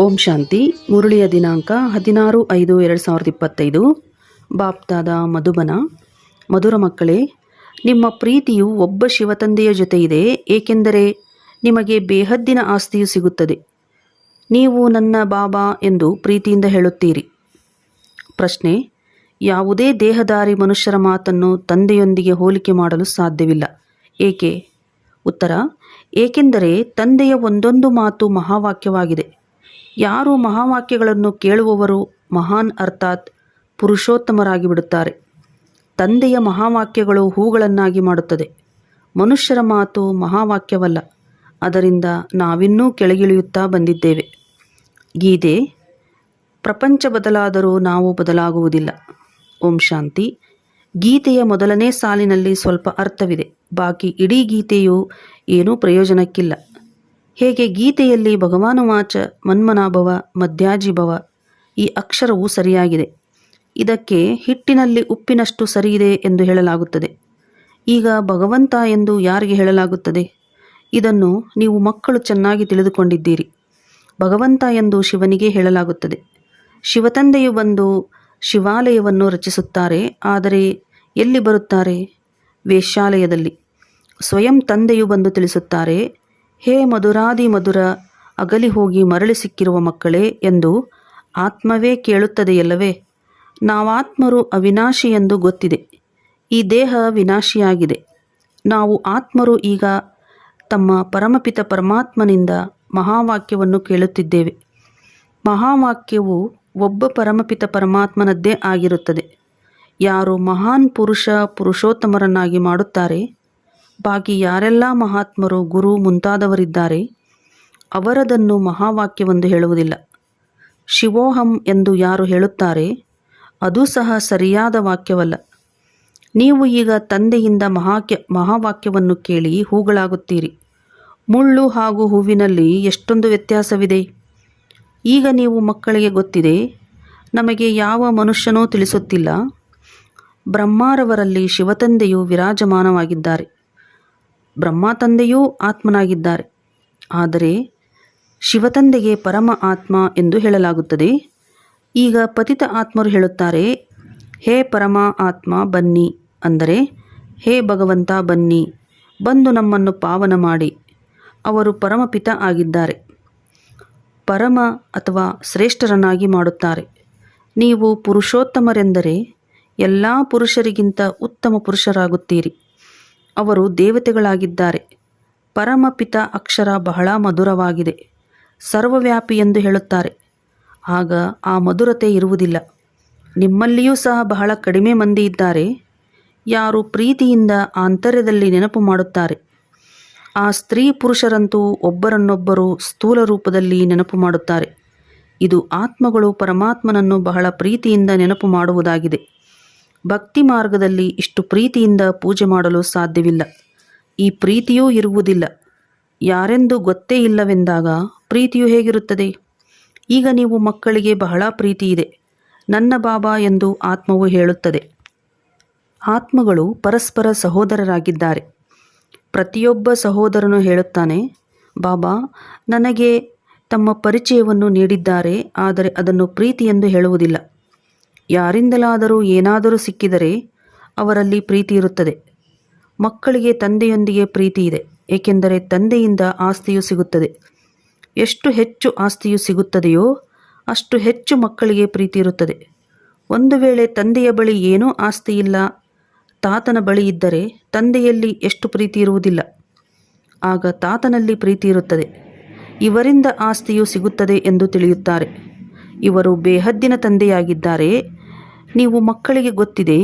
ಓಂ ಶಾಂತಿ, ಮುರುಳಿಯ ದಿನಾಂಕ ಹದಿನಾರು ಐದು ಎರಡು ಸಾವಿರದ ಇಪ್ಪತ್ತೈದು. ಬಾಪ್ತಾದ ಮಧುಬನ, ಮಧುರ ಮಕ್ಕಳೇ, ನಿಮ್ಮ ಪ್ರೀತಿಯು ಒಬ್ಬ ಶಿವತಂದೆಯ ಜೊತೆ ಇದೆ, ಏಕೆಂದರೆ ನಿಮಗೆ ಬೇಹದ್ದಿನ ಆಸ್ತಿಯು ಸಿಗುತ್ತದೆ. ನೀವು ನನ್ನ ಬಾಬಾ ಎಂದು ಪ್ರೀತಿಯಿಂದ ಹೇಳುತ್ತೀರಿ. ಪ್ರಶ್ನೆ, ಯಾವುದೇ ದೇಹದಾರಿ ಮನುಷ್ಯರ ಮಾತನ್ನು ತಂದೆಯೊಂದಿಗೆ ಹೋಲಿಕೆ ಮಾಡಲು ಸಾಧ್ಯವಿಲ್ಲ. ಏಕೆ? ಉತ್ತರ, ಏಕೆಂದರೆ ತಂದೆಯ ಒಂದೊಂದು ಮಾತು ಮಹಾವಾಕ್ಯವಾಗಿದೆ. ಯಾರು ಮಹಾವಾಕ್ಯಗಳನ್ನು ಕೇಳುವವರು ಮಹಾನ್ ಅರ್ಥಾತ್ ಪುರುಷೋತ್ತಮರಾಗಿ ಬಿಡುತ್ತಾರೆ ತಂದೆಯ ಮಹಾವಾಕ್ಯಗಳು ಹೂಗಳನ್ನಾಗಿ ಮಾಡುತ್ತದೆ. ಮನುಷ್ಯರ ಮಾತು ಮಹಾವಾಕ್ಯವಲ್ಲ. ಅದರಿಂದ ನಾವಿನ್ನೂ ಕೆಳಗಿಳಿಯುತ್ತಾ ಬಂದಿದ್ದೇವೆ. ಗೀತೆ, ಪ್ರಪಂಚ ಬದಲಾದರೂ ನಾವು ಬದಲಾಗುವುದಿಲ್ಲ. ಓಂ ಶಾಂತಿ. ಗೀತೆಯ ಮೊದಲನೇ ಸಾಲಿನಲ್ಲಿ ಸ್ವಲ್ಪ ಅರ್ಥವಿದೆ. ಬಾಕಿ ಇಡೀ ಗೀತೆಯು ಏನೂ ಪ್ರಯೋಜನಕ್ಕಿಲ್ಲ. ಹೇಗೆ ಗೀತೆಯಲ್ಲಿ ಭಗವಾನುವಾಚ ಮನ್ಮನಾಭವ ಮಧ್ಯಾಜಿಭವ ಈ ಅಕ್ಷರವು ಸರಿಯಾಗಿದೆ. ಇದಕ್ಕೆ ಹಿಟ್ಟಿನಲ್ಲಿ ಉಪ್ಪಿನಷ್ಟು ಸರಿಯಿದೆ ಎಂದು ಹೇಳಲಾಗುತ್ತದೆ. ಈಗ ಭಗವಂತ ಎಂದು ಯಾರಿಗೆ ಹೇಳಲಾಗುತ್ತದೆ? ಇದನ್ನು ನೀವು ಮಕ್ಕಳು ಚೆನ್ನಾಗಿ ತಿಳಿದುಕೊಂಡಿದ್ದೀರಿ. ಭಗವಂತ ಎಂದು ಶಿವನಿಗೆ ಹೇಳಲಾಗುತ್ತದೆ. ಶಿವತಂದೆಯು ಬಂದು ಶಿವಾಲಯವನ್ನು ರಚಿಸುತ್ತಾರೆ, ಆದರೆ ಎಲ್ಲಿ ಬರುತ್ತಾರೆ? ವೇಶ್ಯಾಲಯದಲ್ಲಿ. ಸ್ವಯಂ ತಂದೆಯು ಬಂದು ತಿಳಿಸುತ್ತಾರೆ ಹೇ ಮಧುರಾದಿ ಮಧುರ, ಅಗಲಿ ಹೋಗಿ ಮರಳಿ ಸಿಕ್ಕಿರುವ ಮಕ್ಕಳೇ ಎಂದು ಆತ್ಮವೇ ಕೇಳುತ್ತದೆಯಲ್ಲವೇ? ನಾವಾತ್ಮರು ಅವಿನಾಶಿ ಎಂದು ಗೊತ್ತಿದೆ. ಈ ದೇಹ ವಿನಾಶಿಯಾಗಿದೆ. ನಾವು ಆತ್ಮರು ಈಗ ತಮ್ಮ ಪರಮಪಿತ ಪರಮಾತ್ಮನಿಂದ ಮಹಾವಾಕ್ಯವನ್ನು ಕೇಳುತ್ತಿದ್ದೇವೆ. ಮಹಾವಾಕ್ಯವು ಒಬ್ಬ ಪರಮಪಿತ ಪರಮಾತ್ಮನದ್ದೇ ಆಗಿರುತ್ತದೆ. ಯಾರು ಮಹಾನ್ ಪುರುಷ ಪುರುಷೋತ್ತಮರನ್ನಾಗಿ ಮಾಡುತ್ತಾರೆ ಬಾಕಿ ಯಾರೆಲ್ಲ ಮಹಾತ್ಮರು ಗುರು ಮುಂತಾದವರಿದ್ದಾರೆ, ಅವರದನ್ನು ಮಹಾವಾಕ್ಯವೆಂದು ಹೇಳುವುದಿಲ್ಲ. ಶಿವೋಹಂ ಎಂದು ಯಾರು ಹೇಳುತ್ತಾರೆ, ಅದು ಸಹ ಸರಿಯಾದ ವಾಕ್ಯವಲ್ಲ. ನೀವು ಈಗ ತಂದೆಯಿಂದ ಮಹಾಕ್ಯ, ಮಹಾವಾಕ್ಯವನ್ನು ಕೇಳಿ ಹೂಗಳಾಗುತ್ತೀರಿ. ಮುಳ್ಳು ಹಾಗೂ ಹೂವಿನಲ್ಲಿ ಎಷ್ಟೊಂದು ವ್ಯತ್ಯಾಸವಿದೆ. ಈಗ ನೀವು ಮಕ್ಕಳಿಗೆ ಗೊತ್ತಿದೆ, ನಮಗೆ ಯಾವ ಮನುಷ್ಯನೂ ತಿಳಿಸುತ್ತಿಲ್ಲ. ಬ್ರಹ್ಮಾರವರಲ್ಲಿ ಶಿವತಂದೆಯು ವಿರಾಜಮಾನವಾಗಿದ್ದಾರೆ. ಬ್ರಹ್ಮ ತಂದೆಯೂ ಆತ್ಮನಾಗಿದ್ದಾರೆ. ಆದರೆ ಶಿವತಂದೆಗೆ ಪರಮ ಆತ್ಮ ಎಂದು ಹೇಳಲಾಗುತ್ತದೆ. ಈಗ ಪತಿತ ಆತ್ಮರು ಹೇಳುತ್ತಾರೆ, ಹೇ ಪರಮ ಆತ್ಮ, ಬನ್ನಿ. ಅಂದರೆ, ಹೇ ಭಗವಂತ, ಬನ್ನಿ. ಬಂದು ನಮ್ಮನ್ನು ಪಾವನ ಮಾಡಿ. ಅವರು ಪರಮಪಿತ ಆಗಿದ್ದಾರೆ. ಪರಮ ಅಥವಾ ಶ್ರೇಷ್ಠರನ್ನಾಗಿ ಮಾಡುತ್ತಾರೆ. ನೀವು ಪುರುಷೋತ್ತಮರೆಂದರೆ, ಎಲ್ಲ ಪುರುಷರಿಗಿಂತ ಉತ್ತಮ ಪುರುಷರಾಗುತ್ತೀರಿ. ಅವರು ದೇವತೆಗಳಾಗಿದ್ದಾರೆ. ಪರಮಪಿತ ಅಕ್ಷರ ಬಹಳ ಮಧುರವಾಗಿದೆ. ಸರ್ವವ್ಯಾಪಿ ಎಂದು ಹೇಳುತ್ತಾರೆ. ಆಗ ಆ ಮಧುರತೆ ಇರುವುದಿಲ್ಲ. ನಿಮ್ಮಲ್ಲಿಯೂ ಸಹ ಬಹಳ ಕಡಿಮೆ ಮಂದಿ ಇದ್ದಾರೆ. ಯಾರು ಪ್ರೀತಿಯಿಂದ ಆಂತರ್ಯದಲ್ಲಿ ನೆನಪು ಮಾಡುತ್ತಾರೆ. ಆ ಸ್ತ್ರೀ ಪುರುಷರಂತೂ ಒಬ್ಬರನ್ನೊಬ್ಬರು ಸ್ಥೂಲ ರೂಪದಲ್ಲಿ ನೆನಪು ಮಾಡುತ್ತಾರೆ. ಇದು ಆತ್ಮಗಳು ಪರಮಾತ್ಮನನ್ನು ಬಹಳ ಪ್ರೀತಿಯಿಂದ ನೆನಪು ಮಾಡುವುದಾಗಿದೆ. ಭಕ್ತಿ ಮಾರ್ಗದಲ್ಲಿ ಇಷ್ಟು ಪ್ರೀತಿಯಿಂದ ಪೂಜೆ ಮಾಡಲು ಸಾಧ್ಯವಿಲ್ಲ. ಈ ಪ್ರೀತಿಯೂ ಇರುವುದಿಲ್ಲ. ಯಾರೆಂದು ಗೊತ್ತೇ ಇಲ್ಲವೆಂದಾಗ ಪ್ರೀತಿಯು ಹೇಗಿರುತ್ತದೆ? ಈಗ ನೀವು ಮಕ್ಕಳಿಗೆ ಬಹಳ ಪ್ರೀತಿ ಇದೆ. ನನ್ನ ಬಾಬಾ ಎಂದು ಆತ್ಮವು ಹೇಳುತ್ತದೆ. ಆತ್ಮಗಳು ಪರಸ್ಪರ ಸಹೋದರರಾಗಿದ್ದಾರೆ. ಪ್ರತಿಯೊಬ್ಬ ಸಹೋದರನು ಹೇಳುತ್ತಾನೆ, ಬಾಬಾ, ನನಗೆ ತಮ್ಮ ಪರಿಚಯವನ್ನು ನೀಡಿದ್ದಾರೆ, ಆದರೆ ಅದನ್ನು ಪ್ರೀತಿ ಎಂದು ಹೇಳುವುದಿಲ್ಲ. ಯಾರಿಂದಲಾದರೂ ಏನಾದರೂ ಸಿಕ್ಕಿದರೆ ಅವರಲ್ಲಿ ಪ್ರೀತಿ ಇರುತ್ತದೆ. ಮಕ್ಕಳಿಗೆ ತಂದೆಯೊಂದಿಗೆ ಪ್ರೀತಿ ಇದೆ, ಏಕೆಂದರೆ ತಂದೆಯಿಂದ ಆಸ್ತಿಯು ಸಿಗುತ್ತದೆ. ಎಷ್ಟು ಹೆಚ್ಚು ಆಸ್ತಿಯು ಸಿಗುತ್ತದೆಯೋ ಅಷ್ಟು ಹೆಚ್ಚು ಮಕ್ಕಳಿಗೆ ಪ್ರೀತಿ ಇರುತ್ತದೆ. ಒಂದು ವೇಳೆ ತಂದೆಯ ಬಳಿ ಏನೂ ಆಸ್ತಿ ಇಲ್ಲ, ತಾತನ ಬಳಿ ಇದ್ದರೆ ತಂದೆಯಲ್ಲಿ ಎಷ್ಟು ಪ್ರೀತಿ ಇರುವುದಿಲ್ಲ. ಆಗ ತಾತನಲ್ಲಿ ಪ್ರೀತಿ ಇರುತ್ತದೆ. ಇವರಿಂದ ಆಸ್ತಿಯು ಸಿಗುತ್ತದೆ ಎಂದು ತಿಳಿಯುತ್ತಾರೆ. ಇವರು ಬೇಹದ್ದಿನ ತಂದೆಯಾಗಿದ್ದಾರೆ ನೀವು ಮಕ್ಕಳಿಗೆ ಗೊತ್ತಿದೆ,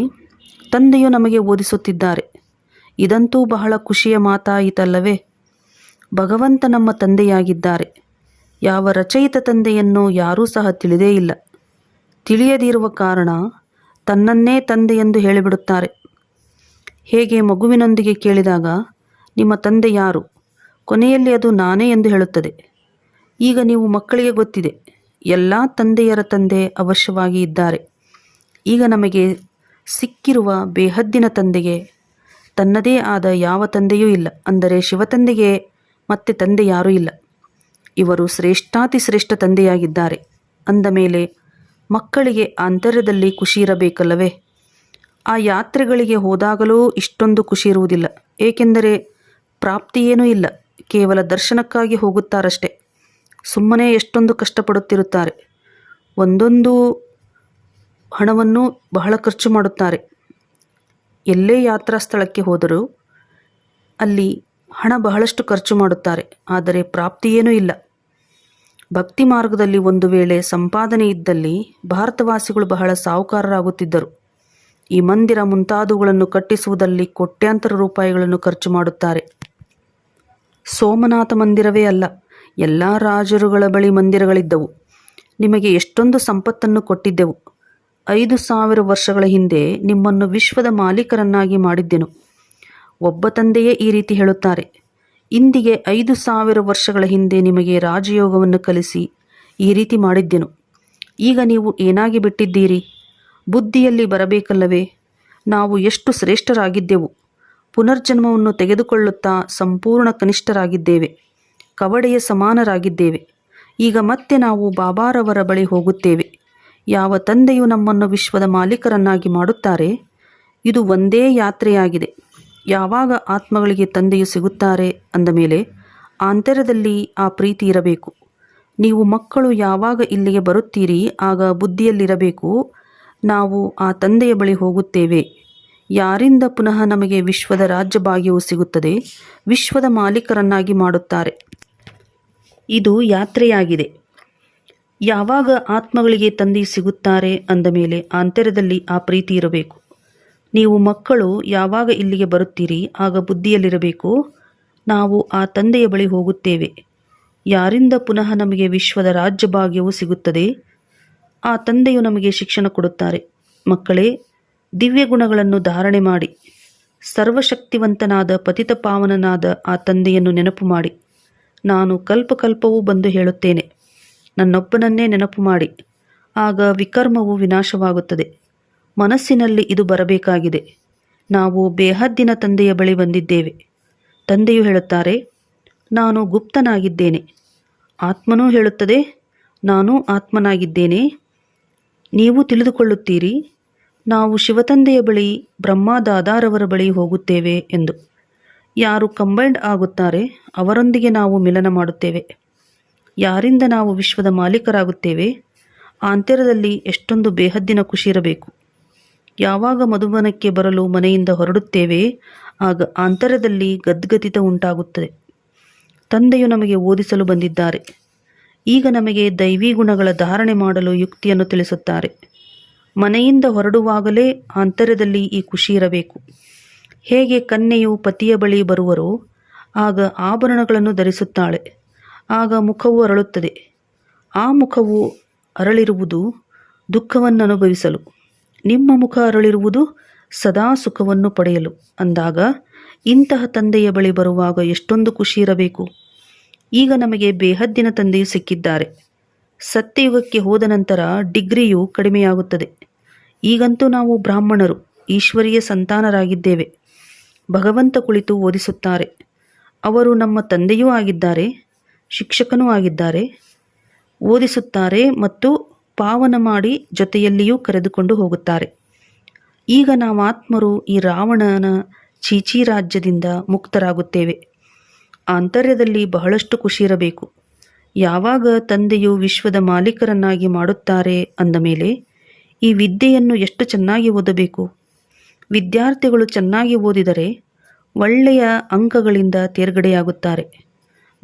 ತಂದೆಯು ನಮಗೆ ಓದಿಸುತ್ತಿದ್ದಾರೆ. ಇದಂತೂ ಬಹಳ ಖುಷಿಯ ಮಾತಾಯಿತಲ್ಲವೇ? ಭಗವಂತ ನಮ್ಮ ತಂದೆಯಾಗಿದ್ದಾರೆ. ಯಾವ ರಚಯಿತ ತಂದೆಯನ್ನು ಯಾರೂ ಸಹ ತಿಳಿದೇ ಇಲ್ಲ. ತಿಳಿಯದಿರುವ ಕಾರಣ ತನ್ನನ್ನೇ ತಂದೆ ಎಂದು ಹೇಳಿಬಿಡುತ್ತಾರೆ. ಹೇಗೆ ಮಗುವಿನೊಂದಿಗೆ ಕೇಳಿದಾಗ, ನಿಮ್ಮ ತಂದೆ ಯಾರು? ಕೊನೆಯಲ್ಲಿ ಅದು ನಾನೇ ಎಂದು ಹೇಳುತ್ತದೆ. ಈಗ ನೀವು ಮಕ್ಕಳಿಗೆ ಗೊತ್ತಿದೆ, ಎಲ್ಲ ತಂದೆಯರ ತಂದೆ ಅವಶ್ಯವಾಗಿ ಇದ್ದಾರೆ. ಈಗ ನಮಗೆ ಸಿಕ್ಕಿರುವ ಬೇಹದ್ದಿನ ತಂದೆಗೆ ತನ್ನದೇ ಆದ ಯಾವ ತಂದೆಯೂ ಇಲ್ಲ. ಅಂದರೆ ಶಿವತಂದೆಗೆ ಮತ್ತೆ ತಂದೆ ಯಾರೂ ಇಲ್ಲ. ಇವರು ಶ್ರೇಷ್ಠಾತಿ ಶ್ರೇಷ್ಠ ತಂದೆಯಾಗಿದ್ದಾರೆ. ಅಂದ ಮೇಲೆ ಮಕ್ಕಳಿಗೆ ಅಂತರ್ಯದಲ್ಲಿ ಖುಷಿ ಇರಬೇಕಲ್ಲವೇ ಆ ಯಾತ್ರೆಗಳಿಗೆ ಹೋದಾಗಲೂ ಇಷ್ಟೊಂದು ಖುಷಿ ಇರುವುದಿಲ್ಲ ಏಕೆಂದರೆ ಪ್ರಾಪ್ತಿಯೇನೂ ಇಲ್ಲ. ಕೇವಲ ದರ್ಶನಕ್ಕಾಗಿ ಹೋಗುತ್ತಾರಷ್ಟೆ. ಸುಮ್ಮನೆ ಎಷ್ಟೊಂದು ಕಷ್ಟಪಡುತ್ತಿರುತ್ತಾರೆ. ಒಂದೊಂದು ಹಣವನ್ನು ಬಹಳ ಖರ್ಚು ಮಾಡುತ್ತಾರೆ. ಎಲ್ಲೇ ಯಾತ್ರಾ ಸ್ಥಳಕ್ಕೆ ಹೋದರೂ ಅಲ್ಲಿ ಹಣ ಬಹಳಷ್ಟು ಖರ್ಚು ಮಾಡುತ್ತಾರೆ. ಆದರೆ ಪ್ರಾಪ್ತಿಯೇನೂ ಇಲ್ಲ. ಭಕ್ತಿ ಮಾರ್ಗದಲ್ಲಿ ಒಂದು ವೇಳೆ ಸಂಪಾದನೆ ಇದ್ದಲ್ಲಿ ಭಾರತವಾಸಿಗಳು ಬಹಳ ಸಾಹುಕಾರರಾಗುತ್ತಿದ್ದರು. ಈ ಮಂದಿರ ಮುಂತಾದವುಗಳನ್ನು ಕಟ್ಟಿಸುವುದರಲ್ಲಿ ಕೋಟ್ಯಾಂತರ ರೂಪಾಯಿಗಳನ್ನು ಖರ್ಚು ಮಾಡುತ್ತಾರೆ. ಸೋಮನಾಥ ಮಂದಿರವೇ ಅಲ್ಲ, ಎಲ್ಲ ರಾಜರುಗಳ ಬಳಿ ಮಂದಿರಗಳಿದ್ದವು. ನಿಮಗೆ ಎಷ್ಟೊಂದು ಸಂಪತ್ತನ್ನು ಕೊಟ್ಟಿದ್ದೆವು. ಐದು ಸಾವಿರ ವರ್ಷಗಳ ಹಿಂದೆ ನಿಮ್ಮನ್ನು ವಿಶ್ವದ ಮಾಲೀಕರನ್ನಾಗಿ ಮಾಡಿದ್ದೆನು. ಒಬ್ಬ ತಂದೆಯೇ ಈ ರೀತಿ ಹೇಳುತ್ತಾರೆ, ಇಂದಿಗೆ ಐದು ಸಾವಿರ ವರ್ಷಗಳ ಹಿಂದೆ ನಿಮಗೆ ರಾಜಯೋಗವನ್ನು ಕಲಿಸಿ ಈ ರೀತಿ ಮಾಡಿದ್ದೆನು. ಈಗ ನೀವು ಏನಾಗಿ ಬಿಟ್ಟಿದ್ದೀರಿ? ಬುದ್ಧಿಯಲ್ಲಿ ಬರಬೇಕಲ್ಲವೇ? ನಾವು ಎಷ್ಟು ಶ್ರೇಷ್ಠರಾಗಿದ್ದೆವು. ಪುನರ್ಜನ್ಮವನ್ನು ತೆಗೆದುಕೊಳ್ಳುತ್ತಾ ಸಂಪೂರ್ಣ ಕನಿಷ್ಠರಾಗಿದ್ದೇವೆ. ಕವಡೆಯ ಸಮಾನರಾಗಿದ್ದೇವೆ. ಈಗ ಮತ್ತೆ ನಾವು ಬಾಬಾರವರ ಬಳಿ ಹೋಗುತ್ತೇವೆ. ಯಾವ ತಂದೆಯು ನಮ್ಮನ್ನು ವಿಶ್ವದ ಮಾಲೀಕರನ್ನಾಗಿ ಮಾಡುತ್ತಾರೆ? ಇದು ಒಂದೇ ಯಾತ್ರೆಯಾಗಿದೆ. ಯಾವಾಗ ಆತ್ಮಗಳಿಗೆ ತಂದೆಯು ಸಿಗುತ್ತಾರೆ ಅಂದ ಮೇಲೆ ಆಂತರ್ಯದಲ್ಲಿ ಆ ಪ್ರೀತಿ ಇರಬೇಕು. ನೀವು ಮಕ್ಕಳು ಯಾವಾಗ ಇಲ್ಲಿಗೆ ಬರುತ್ತೀರಿ, ಆಗ ಬುದ್ಧಿಯಲ್ಲಿರಬೇಕು. ನಾವು ಆ ತಂದೆಯ ಬಳಿ ಹೋಗುತ್ತೇವೆ. ಯಾರಿಂದ ಪುನಃ ನಮಗೆ ವಿಶ್ವದ ರಾಜ್ಯಭಾಗ್ಯವು ಸಿಗುತ್ತದೆ? ವಿಶ್ವದ ಮಾಲೀಕರನ್ನಾಗಿ ಮಾಡುತ್ತಾರೆ. ಇದು ಯಾತ್ರೆಯಾಗಿದೆ. ಯಾವಾಗ ಆತ್ಮಗಳಿಗೆ ತಂದೆ ಸಿಗುತ್ತಾರೆ ಅಂದ ಮೇಲೆ ಆಂತರ್ಯದಲ್ಲಿ ಆ ಪ್ರೀತಿ ಇರಬೇಕು. ನೀವು ಮಕ್ಕಳು ಯಾವಾಗ ಇಲ್ಲಿಗೆ ಬರುತ್ತೀರಿ, ಆಗ ಬುದ್ಧಿಯಲ್ಲಿರಬೇಕು. ನಾವು ಆ ತಂದೆಯ ಬಳಿ ಹೋಗುತ್ತೇವೆ. ಯಾರಿಂದ ಪುನಃ ನಮಗೆ ವಿಶ್ವದ ರಾಜ್ಯ ಭಾಗ್ಯವು ಸಿಗುತ್ತದೆ? ಆ ತಂದೆಯು ನಮಗೆ ಶಿಕ್ಷಣ ಕೊಡುತ್ತಾರೆ. ಮಕ್ಕಳೇ, ದಿವ್ಯ ಗುಣಗಳನ್ನು ಧಾರಣೆ ಮಾಡಿ. ಸರ್ವಶಕ್ತಿವಂತನಾದ ಪತಿತ ಪಾವನನಾದ ಆ ತಂದೆಯನ್ನು ನೆನಪು ಮಾಡಿ. ನಾನು ಕಲ್ಪಕಲ್ಪವೂ ಬಂದು ಹೇಳುತ್ತೇನೆ. ನನ್ನೊಬ್ಬನನ್ನೇ ನೆನಪು ಮಾಡಿ. ಆಗ ವಿಕರ್ಮವು ವಿನಾಶವಾಗುತ್ತದೆ. ಮನಸ್ಸಿನಲ್ಲಿ ಇದು ಬರಬೇಕಾಗಿದೆ. ನಾವು ಬೇಹದ್ದಿನ ತಂದೆಯ ಬಳಿ ಬಂದಿದ್ದೇವೆ. ತಂದೆಯು ಹೇಳುತ್ತಾರೆ, ನಾನು ಗುಪ್ತನಾಗಿದ್ದೇನೆ. ಆತ್ಮನೂ ಹೇಳುತ್ತದೆ, ನಾನು ಆತ್ಮನಾಗಿದ್ದೇನೆ. ನೀವು ತಿಳಿದುಕೊಳ್ಳುತ್ತೀರಿ, ನಾವು ಶಿವತಂದೆಯ ಬಳಿ ಬ್ರಹ್ಮದಾದಾರವರ ಬಳಿ ಹೋಗುತ್ತೇವೆ ಎಂದು. ಯಾರು ಕಂಬೈಂಡ್ ಆಗುತ್ತಾರೆ, ಅವರೊಂದಿಗೆ ನಾವು ಮಿಲನ ಮಾಡುತ್ತೇವೆ. ಯಾರಿಂದ ನಾವು ವಿಶ್ವದ ಮಾಲೀಕರಾಗುತ್ತೇವೆ? ಆಂತರ್ಯದಲ್ಲಿ ಎಷ್ಟೊಂದು ಬೇಹದ್ದಿನ ಖುಷಿ ಇರಬೇಕು ಯಾವಾಗ ಮಧುಬನಕ್ಕೆ ಬರಲು ಮನೆಯಿಂದ ಹೊರಡುತ್ತೇವೆ, ಆಗ ಆಂತರ್ಯದಲ್ಲಿ ಗದ್ಗದಿತ ಉಂಟಾಗುತ್ತದೆ. ತಂದೆಯು ನಮಗೆ ಓದಿಸಲು ಬಂದಿದ್ದಾರೆ. ಈಗ ನಮಗೆ ದೈವಿ ಗುಣಗಳ ಧಾರಣೆ ಮಾಡಲು ಯುಕ್ತಿಯನ್ನು ತಿಳಿಸುತ್ತಾರೆ. ಮನೆಯಿಂದ ಹೊರಡುವಾಗಲೇ ಆಂತರ್ಯದಲ್ಲಿ ಈ ಖುಷಿ ಇರಬೇಕು. ಹೇಗೆ ಕನ್ಯೆಯು ಪತಿಯ ಬಳಿ ಬರುವರೋ, ಆಗ ಆಭರಣಗಳನ್ನು ಧರಿಸುತ್ತಾಳೆ. ಆಗ ಮುಖವು ಅರಳುತ್ತದೆ. ಆ ಮುಖವು ಅರಳಿರುವುದು ದುಃಖವನ್ನು ಅನುಭವಿಸಲು ನಿಮ್ಮ ಮುಖ ಅರಳಿರುವುದು ಸದಾ ಸುಖವನ್ನು ಪಡೆಯಲು. ಅಂದಾಗ ಇಂತಹ ತಂದೆಯ ಬಳಿ ಬರುವಾಗ ಎಷ್ಟೊಂದು ಖುಷಿ ಇರಬೇಕು. ಈಗ ನಮಗೆ ಬೇಹದ್ದಿನ ತಂದೆಯು ಸಿಕ್ಕಿದ್ದಾರೆ. ಸತ್ಯಯುಗಕ್ಕೆ ಹೋದ ನಂತರ ಡಿಗ್ರಿಯು ಕಡಿಮೆಯಾಗುತ್ತದೆ. ಈಗಂತೂ ನಾವು ಬ್ರಾಹ್ಮಣರು, ಈಶ್ವರಿಯ ಸಂತಾನರಾಗಿದ್ದೇವೆ. ಭಗವಂತ ಕುಳಿತು ಓದಿಸುತ್ತಾರೆ. ಅವರು ನಮ್ಮ ತಂದೆಯೂ ಆಗಿದ್ದಾರೆ. ಶಿಕ್ಷಕನೂ ಆಗಿದ್ದಾರೆ. ಓದಿಸುತ್ತಾರೆ ಮತ್ತು ಪಾವನ ಮಾಡಿ ಜೊತೆಯಲ್ಲಿಯೂ ಕರೆದುಕೊಂಡು ಹೋಗುತ್ತಾರೆ. ಈಗ ನಾವು ಆತ್ಮರು ಈ ರಾವಣನ ಚೀಚಿ ರಾಜ್ಯದಿಂದ ಮುಕ್ತರಾಗುತ್ತೇವೆ. ಆಂತರ್ಯದಲ್ಲಿ ಬಹಳಷ್ಟು ಖುಷಿ ಇರಬೇಕು. ಯಾವಾಗ ತಂದೆಯು ವಿಶ್ವದ ಮಾಲೀಕರನ್ನಾಗಿ ಮಾಡುತ್ತಾರೆ ಅಂದ ಮೇಲೆ, ಈ ವಿದ್ಯೆಯನ್ನು ಎಷ್ಟು ಚೆನ್ನಾಗಿ ಓದಬೇಕು? ವಿದ್ಯಾರ್ಥಿಗಳು ಚೆನ್ನಾಗಿ ಓದಿದರೆ ಒಳ್ಳೆಯ ಅಂಕಗಳಿಂದ ತೇರ್ಗಡೆಯಾಗುತ್ತಾರೆ.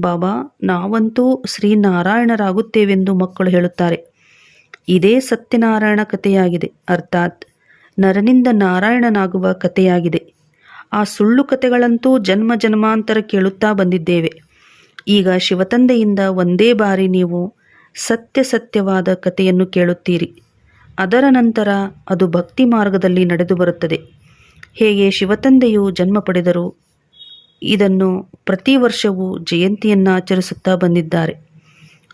ಬಾಬಾ, ನಾವಂತೂ ಶ್ರೀನಾರಾಯಣರಾಗುತ್ತೇವೆಂದು ಮಕ್ಕಳು ಹೇಳುತ್ತಾರೆ. ಇದೇ ಸತ್ಯನಾರಾಯಣ ಕಥೆಯಾಗಿದೆ. ಅರ್ಥಾತ್ ನರನಿಂದ ನಾರಾಯಣನಾಗುವ ಕಥೆಯಾಗಿದೆ. ಆ ಸುಳ್ಳು ಕಥೆಗಳಂತೂ ಜನ್ಮ ಜನ್ಮಾಂತರ ಕೇಳುತ್ತಾ ಬಂದಿದ್ದೇವೆ. ಈಗ ಶಿವತಂದೆಯಿಂದ ಒಂದೇ ಬಾರಿ ನೀವು ಸತ್ಯ ಸತ್ಯವಾದ ಕಥೆಯನ್ನು ಕೇಳುತ್ತೀರಿ. ಅದರ ನಂತರ ಅದು ಭಕ್ತಿ ಮಾರ್ಗದಲ್ಲಿ ನಡೆದು ಬರುತ್ತದೆ. ಹೇಗೆ ಶಿವತಂದೆಯು ಜನ್ಮ ಪಡೆದರು? ಇದನ್ನು ಪ್ರತಿ ವರ್ಷವೂ ಜಯಂತಿಯನ್ನು ಆಚರಿಸುತ್ತಾ ಬಂದಿದ್ದಾರೆ.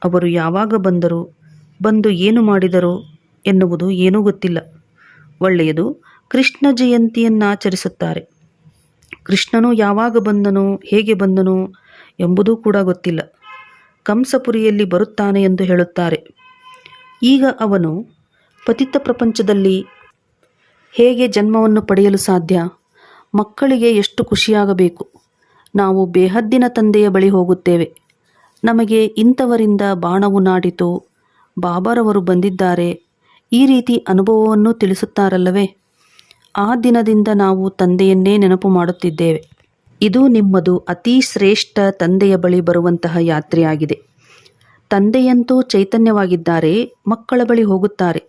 ಅವರು ಯಾವಾಗ ಬಂದರು, ಬಂದು ಏನು ಮಾಡಿದರು ಎನ್ನುವುದು ಏನೂ ಗೊತ್ತಿಲ್ಲ. ಒಳ್ಳೆಯದು, ಕೃಷ್ಣ ಜಯಂತಿಯನ್ನು ಆಚರಿಸುತ್ತಾರೆ ಕೃಷ್ಣನು ಯಾವಾಗ ಬಂದನು, ಹೇಗೆ ಬಂದನು ಎಂಬುದೂ ಕೂಡ ಗೊತ್ತಿಲ್ಲ. ಕಂಸಪುರಿಯಲ್ಲಿ ಬರುತ್ತಾನೆ ಎಂದು ಹೇಳುತ್ತಾರೆ. ಈಗ ಅವನು ಪತಿತ ಪ್ರಪಂಚದಲ್ಲಿ ಹೇಗೆ ಜನ್ಮವನ್ನು ಪಡೆಯಲು ಸಾಧ್ಯ? ಮಕ್ಕಳಿಗೆ ಎಷ್ಟು ಖುಷಿಯಾಗಬೇಕು? ನಾವು ಬೇಹದ್ದಿನ ತಂದೆಯ ಬಳಿ ಹೋಗುತ್ತೇವೆ. ನಮಗೆ ಇಂಥವರಿಂದ ಬಾಣವು ನಾಡಿತು. ಬಾಬಾರವರು ಬಂದಿದ್ದಾರೆ. ಈ ರೀತಿ ಅನುಭವವನ್ನು ತಿಳಿಸುತ್ತಾರಲ್ಲವೇ? ಆ ದಿನದಿಂದ ನಾವು ತಂದೆಯನ್ನೇ ನೆನಪು ಮಾಡುತ್ತಿದ್ದೇವೆ. ಇದು ನಿಮ್ಮದು ಅತಿ ಶ್ರೇಷ್ಠ ತಂದೆಯ ಬಳಿ ಬರುವಂತಹ ಯಾತ್ರೆಯಾಗಿದೆ. ತಂದೆಯಂತೂ ಚೈತನ್ಯವಾಗಿದ್ದಾರೆ, ಮಕ್ಕಳ ಬಳಿ ಹೋಗುತ್ತಾರೆ.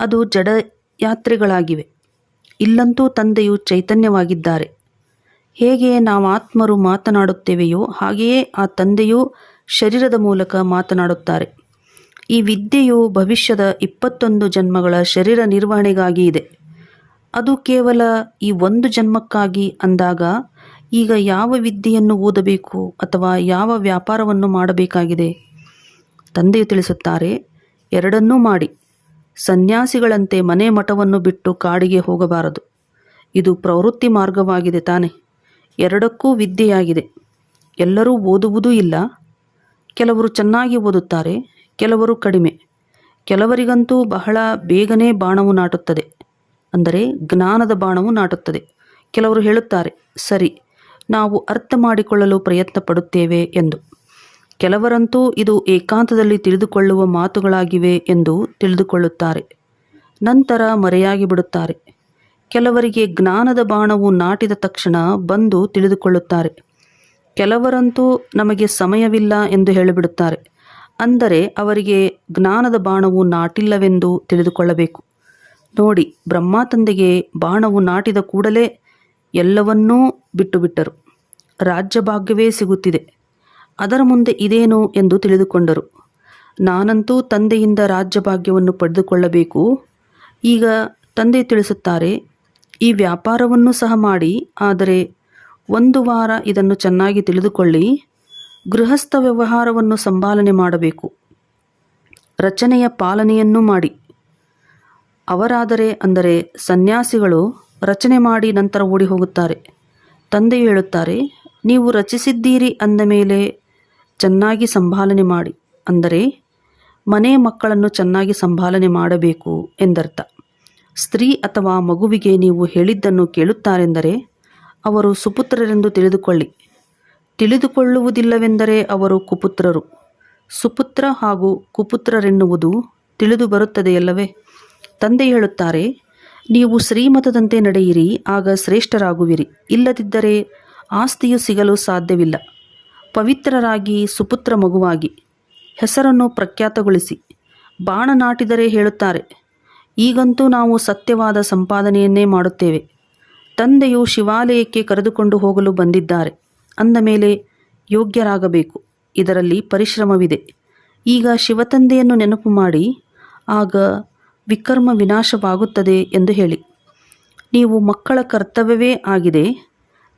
ಅದು ಜಡ ಯಾತ್ರೆಗಳಾಗಿವೆ ಇಲ್ಲಂತೂ ತಂದೆಯು ಚೈತನ್ಯವಾಗಿದ್ದಾರೆ. ಹೇಗೆ ನಾವು ಆತ್ಮರು ಮಾತನಾಡುತ್ತೇವೆಯೋ ಹಾಗೆಯೇ ಆ ತಂದೆಯು ಶರೀರದ ಮೂಲಕ ಮಾತನಾಡುತ್ತಾರೆ. ಈ ವಿದ್ಯೆಯು ಭವಿಷ್ಯದ ಇಪ್ಪತ್ತೊಂದು ಜನ್ಮಗಳ ಶರೀರ ನಿರ್ವಹಣೆಗಾಗಿ ಇದೆ. ಅದು ಕೇವಲ ಈ ಒಂದು ಜನ್ಮಕ್ಕಾಗಿ ಅಂದಾಗ ಈಗ ಯಾವ ವಿದ್ಯೆಯನ್ನು ಓದಬೇಕು ಅಥವಾ ಯಾವ ವ್ಯಾಪಾರವನ್ನು ಮಾಡಬೇಕಾಗಿದೆ? ತಂದೆಯು ತಿಳಿಸುತ್ತಾರೆ, ಎರಡನ್ನೂ ಮಾಡಿ. ಸನ್ಯಾಸಿಗಳಂತೆ ಮನೆ ಮಠವನ್ನು ಬಿಟ್ಟು ಕಾಡಿಗೆ ಹೋಗಬಾರದು. ಇದು ಪ್ರವೃತ್ತಿ ಮಾರ್ಗವಾಗಿದೆ ತಾನೆ. ಎರಡಕ್ಕೂ ವಿದ್ಯೆಯಾಗಿದೆ. ಎಲ್ಲರೂ ಓದುವುದೂ ಇಲ್ಲ. ಕೆಲವರು ಚೆನ್ನಾಗಿ ಓದುತ್ತಾರೆ, ಕೆಲವರು ಕಡಿಮೆ. ಕೆಲವರಿಗಂತೂ ಬಹಳ ಬೇಗನೆ ಬಾಣವು ನಾಟುತ್ತದೆ. ಅಂದರೆ ಜ್ಞಾನದ ಬಾಣವು ನಾಟುತ್ತದೆ. ಕೆಲವರು ಹೇಳುತ್ತಾರೆ, ಸರಿ, ನಾವು ಅರ್ಥ ಮಾಡಿಕೊಳ್ಳಲು ಪ್ರಯತ್ನ ಪಡುತ್ತೇವೆ ಎಂದು. ಕೆಲವರಂತೂ ಇದು ಏಕಾಂತದಲ್ಲಿ ತಿಳಿದುಕೊಳ್ಳುವ ಮಾತುಗಳಾಗಿವೆ ಎಂದು ತಿಳಿದುಕೊಳ್ಳುತ್ತಾರೆ. ನಂತರ ಮರೆಯಾಗಿ ಬಿಡುತ್ತಾರೆ. ಕೆಲವರಿಗೆ ಜ್ಞಾನದ ಬಾಣವು ನಾಟಿದ ತಕ್ಷಣ ಬಂದು ತಿಳಿದುಕೊಳ್ಳುತ್ತಾರೆ. ಕೆಲವರಂತೂ ನಮಗೆ ಸಮಯವಿಲ್ಲ ಎಂದು ಹೇಳಿಬಿಡುತ್ತಾರೆ. ಅಂದರೆ ಅವರಿಗೆ ಜ್ಞಾನದ ಬಾಣವು ನಾಟಿಲ್ಲವೆಂದು ತಿಳಿದುಕೊಳ್ಳಬೇಕು. ನೋಡಿ ಬ್ರಹ್ಮ ತಂದೆಗೆ ಬಾಣವು ನಾಟಿದ ಕೂಡಲೇ ಎಲ್ಲವನ್ನೂ ಬಿಟ್ಟುಬಿಟ್ಟರು. ರಾಜ್ಯಭಾಗ್ಯವೇ ಸಿಗುತ್ತಿದೆ. ಅದರ ಮುಂದೆ ಇದೇನು ಎಂದು ತಿಳಿದುಕೊಂಡರು. ನಾನಂತೂ ತಂದೆಯಿಂದ ರಾಜ್ಯಭಾಗ್ಯವನ್ನು ಪಡೆದುಕೊಳ್ಳಬೇಕು. ಈಗ ತಂದೆ ತಿಳಿಸುತ್ತಾರೆ ಈ ವ್ಯಾಪಾರವನ್ನು ಸಹ ಮಾಡಿ, ಆದರೆ ಒಂದು ವಾರ ಇದನ್ನು ಚೆನ್ನಾಗಿ ತಿಳಿದುಕೊಳ್ಳಿ, ಗೃಹಸ್ಥ ವ್ಯವಹಾರವನ್ನು ಸಂಪಾಲನೆ ಮಾಡಬೇಕು, ರಚನೆಯ ಪಾಲನೆಯನ್ನು ಮಾಡಿ. ಅವರಾದರೆ ಅಂದರೆ ಸನ್ಯಾಸಿಗಳು ರಚನೆ ಮಾಡಿ ನಂತರ ಓಡಿ ಹೋಗುತ್ತಾರೆ. ತಂದೆ ಹೇಳುತ್ತಾರೆ, ನೀವು ರಚಿಸಿದ್ದೀರಿ ಅಂದ ಮೇಲೆ ಚೆನ್ನಾಗಿ ಸಂಭಾಲನೆ ಮಾಡಿ, ಅಂದರೆ ಮನೆ ಮಕ್ಕಳನ್ನು ಚೆನ್ನಾಗಿ ಸಂಭಾಲನೆ ಮಾಡಬೇಕು ಎಂದರ್ಥ. ಸ್ತ್ರೀ ಅಥವಾ ಮಗುವಿಗೆ ನೀವು ಹೇಳಿದ್ದನ್ನು ಕೇಳುತ್ತಾರೆಂದರೆ ಅವರು ಸುಪುತ್ರರೆಂದು ತಿಳಿದುಕೊಳ್ಳಿ. ತಿಳಿದುಕೊಳ್ಳುವುದಿಲ್ಲವೆಂದರೆ ಅವರು ಕುಪುತ್ರರು. ಸುಪುತ್ರ ಹಾಗೂ ಕುಪುತ್ರರೆನ್ನುವುದು ತಿಳಿದು ಬರುತ್ತದೆಯಲ್ಲವೇ ತಂದೆ ಹೇಳುತ್ತಾರೆ, ನೀವು ಶ್ರೀಮತದಂತೆ ನಡೆಯಿರಿ, ಆಗ ಶ್ರೇಷ್ಠರಾಗುವಿರಿ. ಇಲ್ಲದಿದ್ದರೆ ಆಸ್ತಿಯು ಸಿಗಲು ಸಾಧ್ಯವಿಲ್ಲ. ಪವಿತ್ರರಾಗಿ ಸುಪುತ್ರ ಮಗುವಾಗಿ ಹೆಸರನ್ನು ಪ್ರಖ್ಯಾತಗೊಳಿಸಿ. ಬಾಣ ನಾಟಿದರೆ ಹೇಳುತ್ತಾರೆ ಈಗಂತೂ ನಾವು ಸತ್ಯವಾದ ಸಂಪಾದನೆಯನ್ನೇ ಮಾಡುತ್ತೇವೆ. ತಂದೆಯು ಶಿವಾಲಯಕ್ಕೆ ಕರೆದುಕೊಂಡು ಹೋಗಲು ಬಂದಿದ್ದಾರೆ. ಅಂದ ಮೇಲೆ ಯೋಗ್ಯರಾಗಬೇಕು. ಇದರಲ್ಲಿ ಪರಿಶ್ರಮವಿದೆ. ಈಗ ಶಿವತಂದೆಯನ್ನು ನೆನಪು ಮಾಡಿ, ಆಗ ವಿಕರ್ಮ ವಿನಾಶವಾಗುತ್ತದೆ ಎಂದು ಹೇಳಿ. ನೀವು ಮಕ್ಕಳ ಕರ್ತವ್ಯವೇ ಆಗಿದೆ.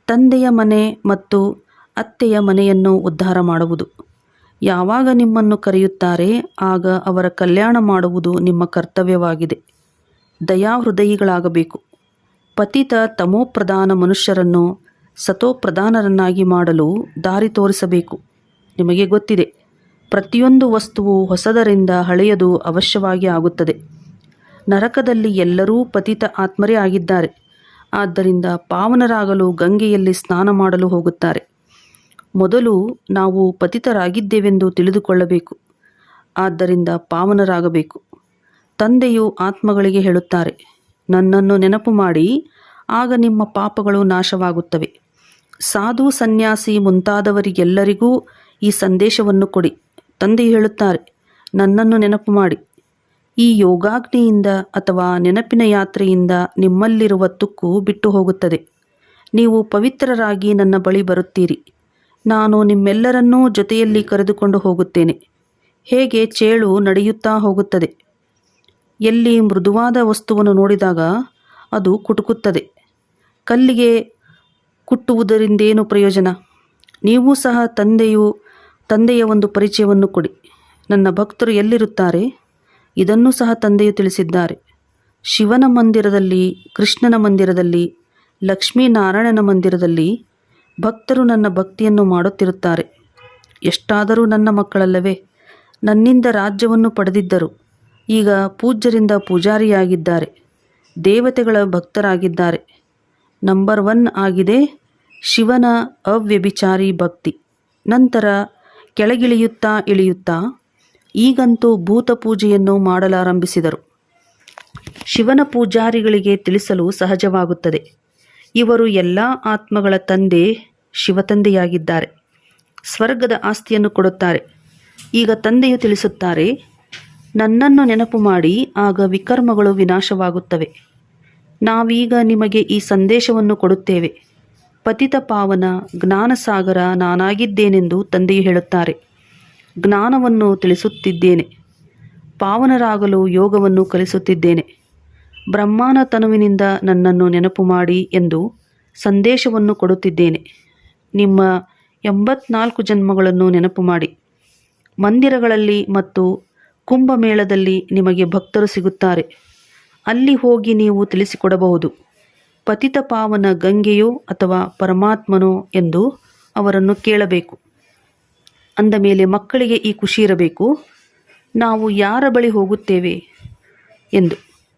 ತಂದೆಯ ಮನೆ ಮತ್ತು ಅತ್ತೆಯ ಮನೆಯನ್ನು ಉದ್ಧಾರ ಮಾಡುವುದು. ಯಾವಾಗ ನಿಮ್ಮನ್ನು ಕರೆಯುತ್ತಾರೆ, ಆಗ ಅವರ ಕಲ್ಯಾಣ ಮಾಡುವುದು ನಿಮ್ಮ ಕರ್ತವ್ಯವಾಗಿದೆ. ದಯಾಹೃದಯಿಗಳಾಗಬೇಕು. ಪತಿತ ತಮೋಪ್ರಧಾನ ಮನುಷ್ಯರನ್ನು ಸತೋಪ್ರಧಾನರನ್ನಾಗಿ ಮಾಡಲು ದಾರಿ ತೋರಿಸಬೇಕು. ನಿಮಗೆ ಗೊತ್ತಿದೆ, ಪ್ರತಿಯೊಂದು ವಸ್ತುವು ಹೊಸದರಿಂದ ಹಳೆಯದು ಅವಶ್ಯವಾಗಿ ಆಗುತ್ತದೆ. ನರಕದಲ್ಲಿ ಎಲ್ಲರೂ ಪತಿತ ಆತ್ಮರೇ ಆಗಿದ್ದಾರೆ. ಆದ್ದರಿಂದ ಪಾವನರಾಗಲು ಗಂಗೆಯಲ್ಲಿ ಸ್ನಾನ ಮಾಡಲು ಹೋಗುತ್ತಾರೆ. ಮೊದಲು ನಾವು ಪತಿತರಾಗಿದ್ದೇವೆಂದು ತಿಳಿದುಕೊಳ್ಳಬೇಕು. ಆದ್ದರಿಂದ ಪಾವನರಾಗಬೇಕು. ತಂದೆಯು ಆತ್ಮಗಳಿಗೆ ಹೇಳುತ್ತಾರೆ, ನನ್ನನ್ನು ನೆನಪು ಮಾಡಿ, ಆಗ ನಿಮ್ಮ ಪಾಪಗಳು ನಾಶವಾಗುತ್ತವೆ. ಸಾಧು ಸನ್ಯಾಸಿ ಮುಂತಾದವರಿಗೆಲ್ಲರಿಗೂ ಈ ಸಂದೇಶವನ್ನು ಕೊಡಿ. ತಂದೆ ಹೇಳುತ್ತಾರೆ, ನನ್ನನ್ನು ನೆನಪು ಮಾಡಿ. ಈ ಯೋಗಾಗ್ನಿಯಿಂದ ಅಥವಾ ನೆನಪಿನ ಯಾತ್ರೆಯಿಂದ ನಿಮ್ಮಲ್ಲಿರುವ ತುಕ್ಕು ಬಿಟ್ಟು ಹೋಗುತ್ತದೆ. ನೀವು ಪವಿತ್ರರಾಗಿ ನನ್ನ ಬಳಿ ಬರುತ್ತೀರಿ. ನಾನು ನಿಮ್ಮೆಲ್ಲರನ್ನೂ ಜೊತೆಯಲ್ಲಿ ಕರೆದುಕೊಂಡು ಹೋಗುತ್ತೇನೆ. ಹೇಗೆ ಚೇಳು ನಡೆಯುತ್ತಾ ಹೋಗುತ್ತದೆ. ಎಲ್ಲಿ ಮೃದುವಾದ ವಸ್ತುವನ್ನು ನೋಡಿದಾಗ ಅದು ಕುಟುಕುತ್ತದೆ. ಕಲ್ಲಿಗೆ ಕುಟ್ಟುವುದರಿಂದೇನು ಪ್ರಯೋಜನ? ನೀವು ಸಹ ತಂದೆಯು, ತಂದೆಯ ಒಂದು ಪರಿಚಯವನ್ನು ಕೊಡಿ. ನನ್ನ ಭಕ್ತರು ಎಲ್ಲಿರುತ್ತಾರೆ? ಇದನ್ನು ಸಹ ತಂದೆಯು ತಿಳಿಸಿದ್ದಾರೆ. ಶಿವನ ಮಂದಿರದಲ್ಲಿ, ಕೃಷ್ಣನ ಮಂದಿರದಲ್ಲಿ, ಲಕ್ಷ್ಮೀನಾರಾಯಣನ ಮಂದಿರದಲ್ಲಿ ಭಕ್ತರು ನನ್ನ ಭಕ್ತಿಯನ್ನು ಮಾಡುತ್ತಿರುತ್ತಾರೆ. ಎಷ್ಟಾದರೂ ನನ್ನ ಮಕ್ಕಳಲ್ಲವೇ? ನನ್ನಿಂದ ರಾಜ್ಯವನ್ನು ಪಡೆದಿದ್ದರು. ಈಗ ಪೂಜ್ಯರಿಂದ ಪೂಜಾರಿಯಾಗಿದ್ದಾರೆ. ದೇವತೆಗಳ ಭಕ್ತರಾಗಿದ್ದಾರೆ. ನಂಬರ್ ಒನ್ ಆಗಿದೆ ಶಿವನ ಅವ್ಯಭಿಚಾರಿ ಭಕ್ತಿ. ನಂತರ ಕೆಳಗಿಳಿಯುತ್ತಾ ಇಳಿಯುತ್ತಾ ಈಗಂತೂ ಭೂತ ಪೂಜೆಯನ್ನು ಮಾಡಲಾರಂಭಿಸಿದರು. ಶಿವನ ಪೂಜಾರಿಗಳಿಗೆ ತಿಳಿಸಲು ಸಹಜವಾಗುತ್ತದೆ. ಇವರು ಎಲ್ಲ ಆತ್ಮಗಳ ತಂದೆ, ಶಿವತಂದೆಯಾಗಿದ್ದಾರೆ. ಸ್ವರ್ಗದ ಆಸ್ತಿಯನ್ನು ಕೊಡುತ್ತಾರೆ. ಈಗ ತಂದೆಯು ತಿಳಿಸುತ್ತಾರೆ ನನ್ನನ್ನು ನೆನಪು ಮಾಡಿ, ಆಗ ವಿಕರ್ಮಗಳು ವಿನಾಶವಾಗುತ್ತವೆ. ನಾವೀಗ ನಿಮಗೆ ಈ ಸಂದೇಶವನ್ನು ಕೊಡುತ್ತೇವೆ. ಪತಿತ ಪಾವನ ಜ್ಞಾನಸಾಗರ ನಾನಾಗಿದ್ದೇನೆಂದು ತಂದೆಯು ಹೇಳುತ್ತಾರೆ. ಜ್ಞಾನವನ್ನು ತಿಳಿಸುತ್ತಿದ್ದೇನೆ. ಪಾವನರಾಗಲು ಯೋಗವನ್ನು ಕಲಿಸುತ್ತಿದ್ದೇನೆ. ಬ್ರಹ್ಮಾನ ತನುವಿನಿಂದ ನನ್ನನ್ನು ನೆನಪು ಮಾಡಿ ಎಂದು ಸಂದೇಶವನ್ನು ಕೊಡುತ್ತಿದ್ದೇನೆ. ನಿಮ್ಮ ಎಂಬತ್ನಾಲ್ಕು ಜನ್ಮಗಳನ್ನು ನೆನಪು ಮಾಡಿ. ಮಂದಿರಗಳಲ್ಲಿ ಮತ್ತು ಕುಂಭಮೇಳದಲ್ಲಿ ನಿಮಗೆ ಭಕ್ತರು ಸಿಗುತ್ತಾರೆ. ಅಲ್ಲಿ ಹೋಗಿ ನೀವು ತಿಳಿಸಿಕೊಡಬಹುದು. ಪತಿತ ಪಾವನ ಗಂಗೆಯೋ ಅಥವಾ ಪರಮಾತ್ಮನೋ ಎಂದು ಅವರನ್ನು ಕೇಳಬೇಕು. ಅಂದ ಮೇಲೆ ಮಕ್ಕಳಿಗೆ ಈ ಖುಷಿ ಇರಬೇಕು. ನಾವು ಯಾರ ಬಳಿ ಹೋಗುತ್ತೇವೆ ಎಂದು.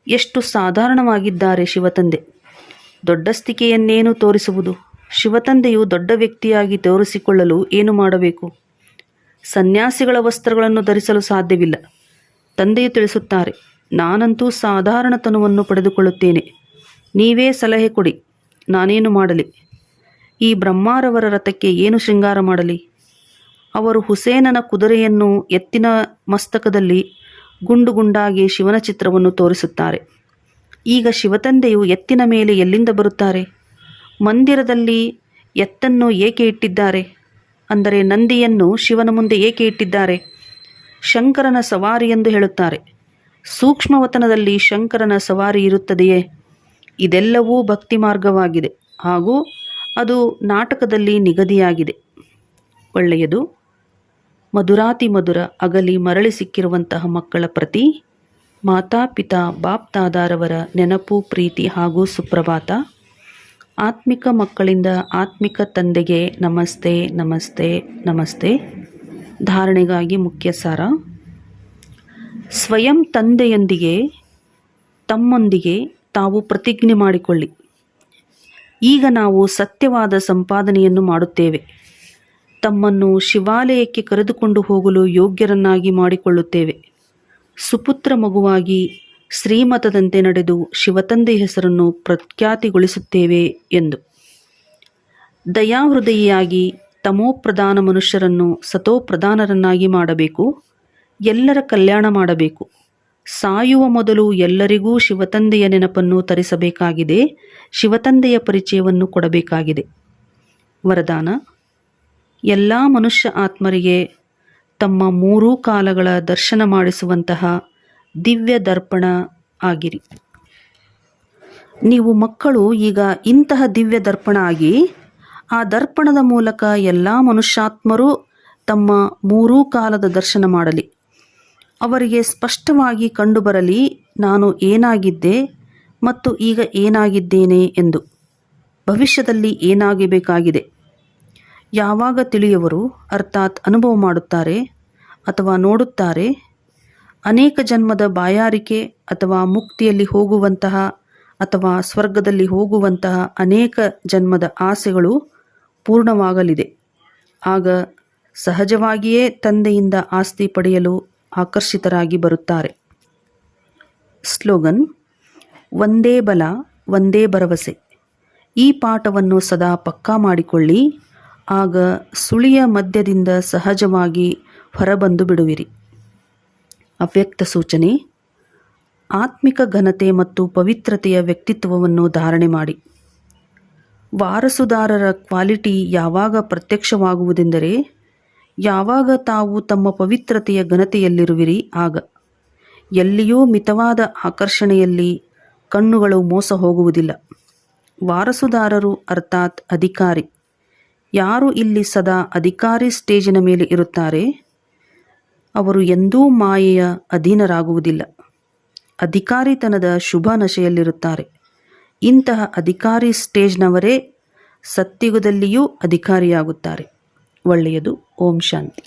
ಎಷ್ಟು ಸಾಧಾರಣವಾಗಿದ್ದಾರೆ ಶಿವತಂದೆ. ದೊಡ್ಡಸ್ತಿಕೆಯನ್ನೇನು ತೋರಿಸುವುದು? ಶಿವತಂದೆಯು ದೊಡ್ಡ ವ್ಯಕ್ತಿಯಾಗಿ ತೋರಿಸಿಕೊಳ್ಳಲು ಏನು ಮಾಡಬೇಕು? ಸನ್ಯಾಸಿಗಳ ವಸ್ತ್ರಗಳನ್ನು ಧರಿಸಲು ಸಾಧ್ಯವಿಲ್ಲ. ತಂದೆಯು ತಿಳಿಸುತ್ತಾರೆ, ನಾನಂತೂ ಸಾಧಾರಣತನವನ್ನು ಪಡೆದುಕೊಳ್ಳುತ್ತೇನೆ. ನೀವೇ ಸಲಹೆ ಕೊಡಿ, ನಾನೇನು ಮಾಡಲಿ? ಈ ಬ್ರಹ್ಮಾರವರ ರಥಕ್ಕೆ ಏನು ಶೃಂಗಾರ ಮಾಡಲಿ? ಅವರು ಹುಸೇನನ ಕುದುರೆಯನ್ನು ಎತ್ತಿನ ಮಸ್ತಕದಲ್ಲಿ ಗುಂಡು ಗುಂಡಾಗಿ ಶಿವನ ಚಿತ್ರವನ್ನು ತೋರಿಸುತ್ತಾರೆ. ಈಗ ಶಿವತಂದೆಯು ಎತ್ತಿನ ಮೇಲೆ ಎಲ್ಲಿಂದ ಬರುತ್ತಾರೆ? ಮಂದಿರದಲ್ಲಿ ಎತ್ತನ್ನು ಏಕೆ ಇಟ್ಟಿದ್ದಾರೆ? ಅಂದರೆ ನಂದಿಯನ್ನು ಶಿವನ ಮುಂದೆ ಏಕೆ ಇಟ್ಟಿದ್ದಾರೆ? ಶಂಕರನ ಸವಾರಿ ಎಂದು ಹೇಳುತ್ತಾರೆ. ಸೂಕ್ಷ್ಮವತನದಲ್ಲಿ ಶಂಕರನ ಸವಾರಿ ಇರುತ್ತದೆಯೇ? ಇದೆಲ್ಲವೂ ಭಕ್ತಿ ಮಾರ್ಗವಾಗಿದೆ ಹಾಗೂ ಅದು ನಾಟಕದಲ್ಲಿ ನಿಗದಿಯಾಗಿದೆ. ಒಳ್ಳೆಯದು. ಮಧುರಾತಿ ಮಧುರ ಅಗಲಿ ಮರಳಿ ಸಿಕ್ಕಿರುವಂತಹ ಮಕ್ಕಳ ಪ್ರತಿ ಮಾತಾಪಿತಾ ಬಾಪ್ತಾದಾರವರ ನೆನಪು, ಪ್ರೀತಿ ಹಾಗೂ ಸುಪ್ರಭಾತ. ಆತ್ಮಿಕ ಮಕ್ಕಳಿಂದ ಆತ್ಮಿಕ ತಂದೆಗೆ ನಮಸ್ತೆ ನಮಸ್ತೆ ನಮಸ್ತೆ. ಧಾರಣೆಗಾಗಿ ಮುಖ್ಯ ಸಾರ. ಸ್ವಯಂ ತಂದೆಯೊಂದಿಗೆ, ತಮ್ಮೊಂದಿಗೆ ತಾವು ಪ್ರತಿಜ್ಞೆ ಮಾಡಿಕೊಳ್ಳಿ. ಈಗ ನಾವು ಸತ್ಯವಾದ ಸಂಪಾದನೆಯನ್ನು ಮಾಡುತ್ತೇವೆ. ತಮ್ಮನ್ನು ಶಿವಾಲಯಕ್ಕೆ ಕರೆದುಕೊಂಡು ಹೋಗಲು ಯೋಗ್ಯರನ್ನಾಗಿ ಮಾಡಿಕೊಳ್ಳುತ್ತೇವೆ. ಸುಪುತ್ರ ಮಗುವಾಗಿ ಶ್ರೀಮತದಂತೆ ನಡೆದು ಶಿವತಂದೆ ಹೆಸರನ್ನು ಪ್ರಖ್ಯಾತಿಗೊಳಿಸುತ್ತೇವೆ ಎಂದು. ದಯಾಹೃದಯಿಯಾಗಿ ತಮೋಪ್ರಧಾನ ಮನುಷ್ಯರನ್ನು ಸತೋಪ್ರಧಾನರನ್ನಾಗಿ ಮಾಡಬೇಕು, ಎಲ್ಲರ ಕಲ್ಯಾಣ ಮಾಡಬೇಕು. ಸಾಯುವ ಮೊದಲು ಎಲ್ಲರಿಗೂ ಶಿವತಂದೆಯ ನೆನಪನ್ನು ತರಿಸಬೇಕಾಗಿದೆ, ಶಿವತಂದೆಯ ಪರಿಚಯವನ್ನು ಕೊಡಬೇಕಾಗಿದೆ. ವರದಾನ, ಎಲ್ಲ ಮನುಷ್ಯ ಆತ್ಮರಿಗೆ ತಮ್ಮ ಮೂರೂ ಕಾಲಗಳ ದರ್ಶನ ಮಾಡಿಸುವಂತಹ ದಿವ್ಯ ದರ್ಪಣ ಆಗಿರಿ. ನೀವು ಮಕ್ಕಳು ಈಗ ಇಂತಹ ದಿವ್ಯ ದರ್ಪಣ ಆಗಿ ಆ ದರ್ಪಣದ ಮೂಲಕ ಎಲ್ಲ ಮನುಷ್ಯಾತ್ಮರು ತಮ್ಮ ಮೂರೂ ಕಾಲದ ದರ್ಶನ ಮಾಡಲಿ. ಅವರಿಗೆ ಸ್ಪಷ್ಟವಾಗಿ ಕಂಡುಬರಲಿ, ನಾನು ಏನಾಗಿದ್ದೆ ಮತ್ತು ಈಗ ಏನಾಗಿದ್ದೇನೆ ಎಂದು. ಭವಿಷ್ಯದಲ್ಲಿ ಏನಾಗಬೇಕಾಗಿದೆ? ಯಾವಾಗ ತಿಳಿಯವರು? ಅರ್ಥಾತ್ ಅನುಭವ ಮಾಡುತ್ತಾರೆ ಅಥವಾ ನೋಡುತ್ತಾರೆ? ಅನೇಕ ಜನ್ಮದ ಬಾಯಾರಿಕೆ ಅಥವಾ ಮುಕ್ತಿಯಲ್ಲಿ ಹೋಗುವಂತಹ ಅಥವಾ ಸ್ವರ್ಗದಲ್ಲಿ ಹೋಗುವಂತಹ ಅನೇಕ ಜನ್ಮದ ಆಸೆಗಳು ಪೂರ್ಣವಾಗಲಿದೆ. ಆಗ ಸಹಜವಾಗಿಯೇ ತಂದೆಯಿಂದ ಆಸ್ತಿ ಪಡೆಯಲು ಆಕರ್ಷಿತರಾಗಿ ಬರುತ್ತಾರೆ. ಸ್ಲೋಗನ್, ಒಂದೇ ಬಲ, ಒಂದೇ ಭರವಸೆ. ಈ ಪಾಠವನ್ನು ಸದಾ ಪಕ್ಕಾ ಮಾಡಿಕೊಳ್ಳಿ. ಆಗ ಸುಳಿಯ ಮಧ್ಯದಿಂದ ಸಹಜವಾಗಿ ಹೊರಬಂದು ಬಿಡುವಿರಿ. ಅವ್ಯಕ್ತ ಸೂಚನೆ, ಆತ್ಮಿಕ ಘನತೆ ಮತ್ತು ಪವಿತ್ರತೆಯ ವ್ಯಕ್ತಿತ್ವವನ್ನು ಧಾರಣೆ ಮಾಡಿ. ವಾರಸುದಾರರ ಕ್ವಾಲಿಟಿ ಯಾವಾಗ ಪ್ರತ್ಯಕ್ಷವಾಗುವುದೆಂದರೆ, ಯಾವಾಗ ತಾವು ತಮ್ಮ ಪವಿತ್ರತೆಯ ಘನತೆಯಲ್ಲಿರುವಿರಿ, ಆಗ. ಎಲ್ಲಿಯೂ ಮಿತವಾದ ಆಕರ್ಷಣೆಯಲ್ಲಿ ಕಣ್ಣುಗಳು ಮೋಸ ಹೋಗುವುದಿಲ್ಲ. ವಾರಸುದಾರರು ಅರ್ಥಾತ್ ಅಧಿಕಾರಿ. ಯಾರು ಇಲ್ಲಿ ಸದಾ ಅಧಿಕಾರಿ ಸ್ಟೇಜಿನ ಮೇಲೆ ಇರುತ್ತಾರೆ? ಅವರು ಎಂದೂ ಮಾಯೆಯ ಅಧೀನರಾಗುವುದಿಲ್ಲ. ಅಧಿಕಾರಿತನದ ಶುಭ ನಶೆಯಲ್ಲಿರುತ್ತಾರೆ. ಇಂತಹ ಅಧಿಕಾರಿ ಸ್ಟೇಜ್ನವರೇ ಸತ್ಯುಗದಲ್ಲಿಯೂ ಅಧಿಕಾರಿಯಾಗುತ್ತಾರೆ. ಒಳ್ಳೆಯದು. ಓಂ ಶಾಂತಿ.